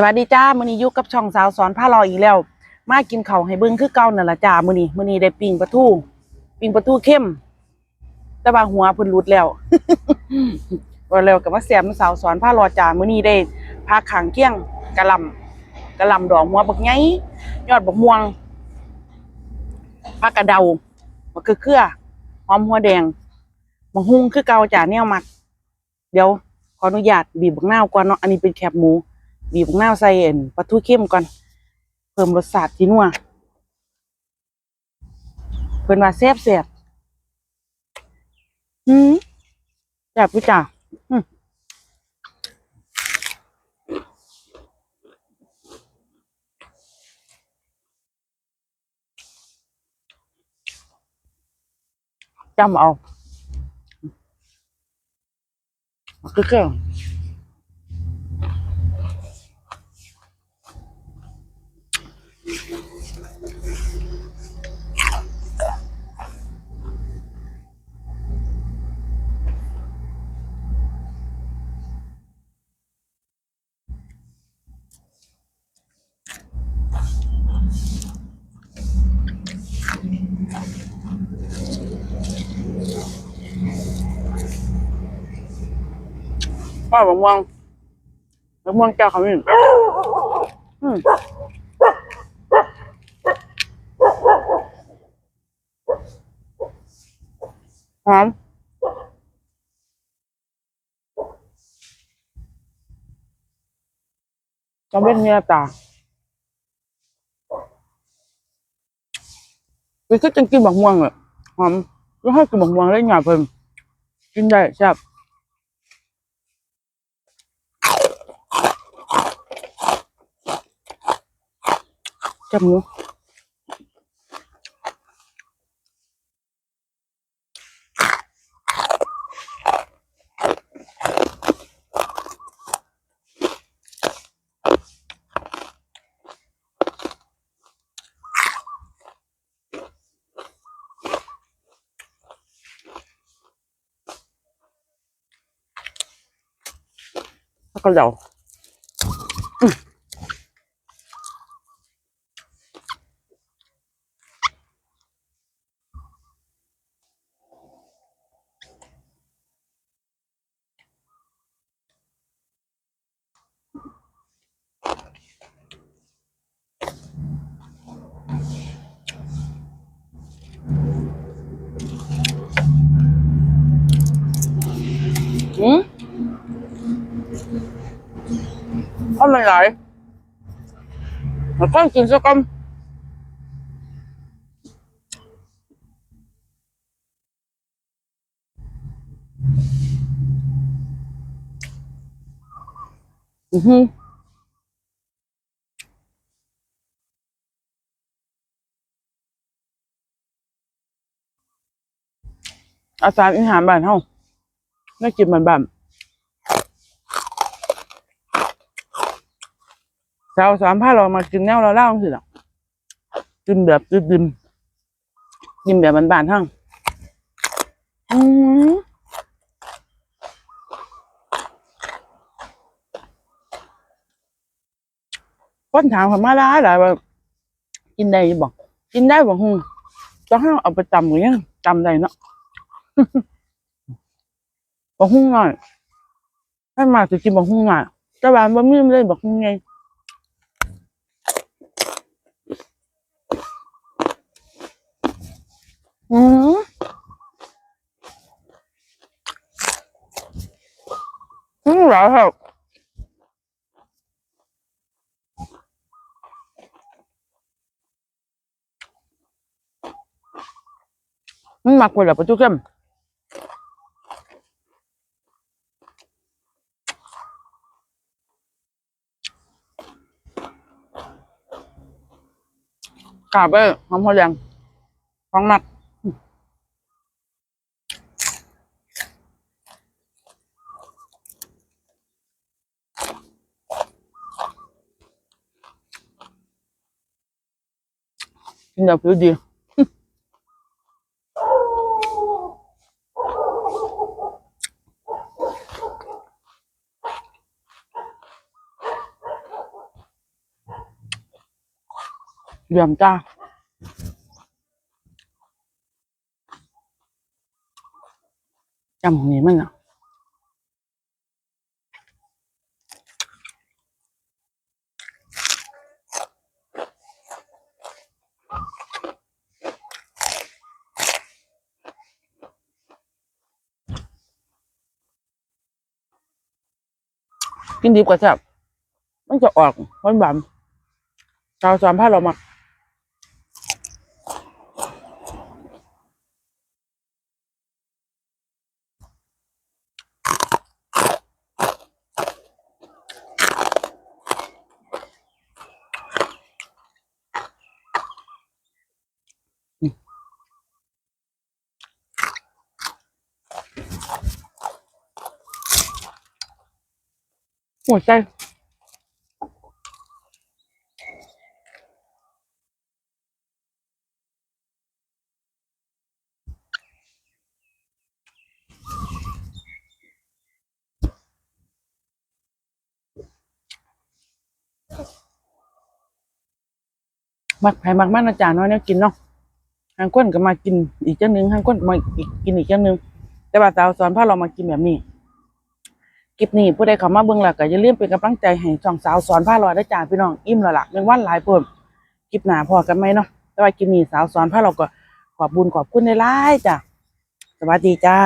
สวัสดีจ้ามื้อนี้ยู่กับช่องสาวสอนผ้าลอยอีกแล้ว มากินเข้าให้เบิ่งคือเก่านั่นละจ้ามื้อนี้มื้อนี้ได้ปิ้งปลาทูปิ้งปลาทูเข้ม แต่ว่าหัวเพิ่นหลุดแล้วว่าแล้วก็มาแซ่บน้ำสาวสอนผ้าลอจ้ามื้อนี้ได้ผักขางเกี้ยงกะหล่ำกะหล่ำดอกหัวบักใหญ่ยอดบักม่วงผักกระเดาบักคือเครือหอมหัวแดงบักฮุ่งคือเก่าจ้าแนวมัก เดี๋ยวขออนุญาตบีบบักนาวก่อนเนาะอันนี้เป็นแคบหมู บีบบักนาวใส่เอ็นปลาทูเข้มก่อน เพิ่มรสชาติที่นัวเพิ่นว่าแซ่บแซ่บอืมแซ่บพี่จ้าอืมจำเอาคือเครื่อง ป้ามะม่วงมะม่วงแก้วขมิ้นอืม หอมจำเป็นเมียตาไปก็จังกินบักม่วงอะหอมก็ให้กินบักม่วงได้หยาบเพิ่มกินได้แซ่บจับหมูแล้วก็เดาะ ไรแล้ วก็กินสักคำอือหืออาจารย์อาหารบ้านเฮาสาวสามผ้าเรามากินแนวเราเล่าสิล่ะกินแบบดื่มกินแบบบานๆทั้งอืมคนถามเขามาหลายหลายว่ากินได้อยู่บอกกินได้บอกฮึจะให้เอาไปจำหรือยังจำได้เนาะบอกหุ้งหน่อยให้มาจะกินบอกหุ้งหน่อยแต่ว่าบ่มีเลยบอกหุ้งไง อืมอืมหลายครับมันหมักไว้แล้วปะจุเข้มกาบไปหอมหัวแดงฟองหมัด กินแบบดี giòn cho chăm nhìn mình nào? กินดิบกว่าแซ่บมันจะออกหวานหวาชาวสามผ้าเรามา หัวใจมักไผ่มักมันอาจารย์น้อยเนี่ยกินเนาะทางคนก็มากินอีกเจ้าหนึ่งทางคนมาอีกกินอีกเจ้าหนึ่งแต่ว่าสาวสอนพาเรามากินแบบนี้ คลิปนี้ผู้ใดเข้ามาเบิ่งแล้วก็อย่าลืมเป็นกำลังใจให้ช่องสาวสอนผ้าลอยได้จ้าพี่น้องอิ่มละหลักเป็นวันหลายเพิ่มคลิปหนาพอกันไหมเนาะแต่ว่าคลิปนี้สาวสอนผ้าเราก็ขอบบุญขอบคุณในไลน์จ้ะสวัสดีจ้า